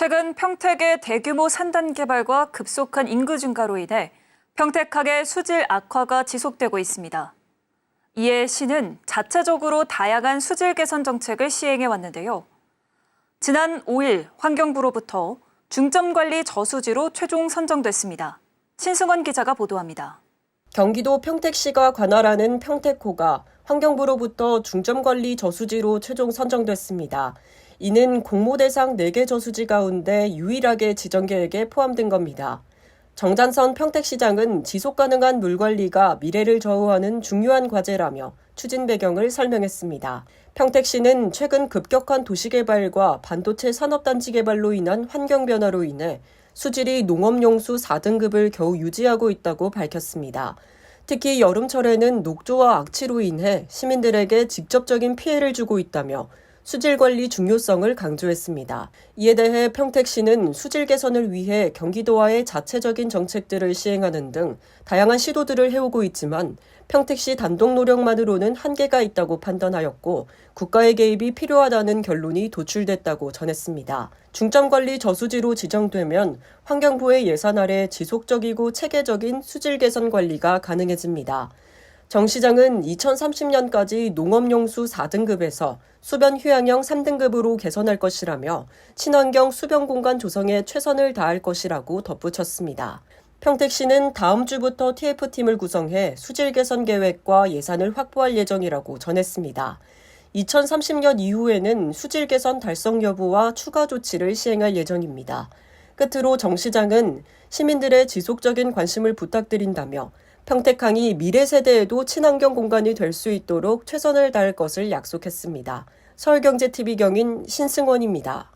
최근 평택의 대규모 산단 개발과 급속한 인구 증가로 인해 평택항의 수질 악화가 지속되고 있습니다. 이에 시는 자체적으로 다양한 수질 개선 정책을 시행해 왔는데요. 지난 5일 환경부로부터 중점관리 저수지로 최종 선정됐습니다. 신승원 기자가 보도합니다. 경기도 평택시가 관할하는 평택호가 환경부로부터 중점관리 저수지로 최종 선정됐습니다. 이는 공모 대상 4개 저수지 가운데 유일하게 지정 계획에 포함된 겁니다. 정잔선 평택시장은 지속 가능한 물 관리가 미래를 좌우하는 중요한 과제라며 추진 배경을 설명했습니다. 평택시는 최근 급격한 도시 개발과 반도체 산업단지 개발로 인한 환경 변화로 인해 수질이 농업용수 4등급을 겨우 유지하고 있다고 밝혔습니다. 특히 여름철에는 녹조와 악취로 인해 시민들에게 직접적인 피해를 주고 있다며 수질 관리 중요성을 강조했습니다. 이에 대해 평택시는 수질 개선을 위해 경기도와의 자체적인 정책들을 시행하는 등 다양한 시도들을 해오고 있지만 평택시 단독 노력만으로는 한계가 있다고 판단하였고 국가의 개입이 필요하다는 결론이 도출됐다고 전했습니다. 중점관리 저수지로 지정되면 환경부의 예산 아래 지속적이고 체계적인 수질 개선 관리가 가능해집니다. 정 시장은 2030년까지 농업용수 4등급에서 수변 휴양형 3등급으로 개선할 것이라며 친환경 수변 공간 조성에 최선을 다할 것이라고 덧붙였습니다. 평택시는 다음 주부터 TF팀을 구성해 수질 개선 계획과 예산을 확보할 예정이라고 전했습니다. 2030년 이후에는 수질 개선 달성 여부와 추가 조치를 시행할 예정입니다. 끝으로 정 시장은 시민들의 지속적인 관심을 부탁드린다며 평택항이 미래 세대에도 친환경 공간이 될 수 있도록 최선을 다할 것을 약속했습니다. 서울경제TV 경인 신승원입니다.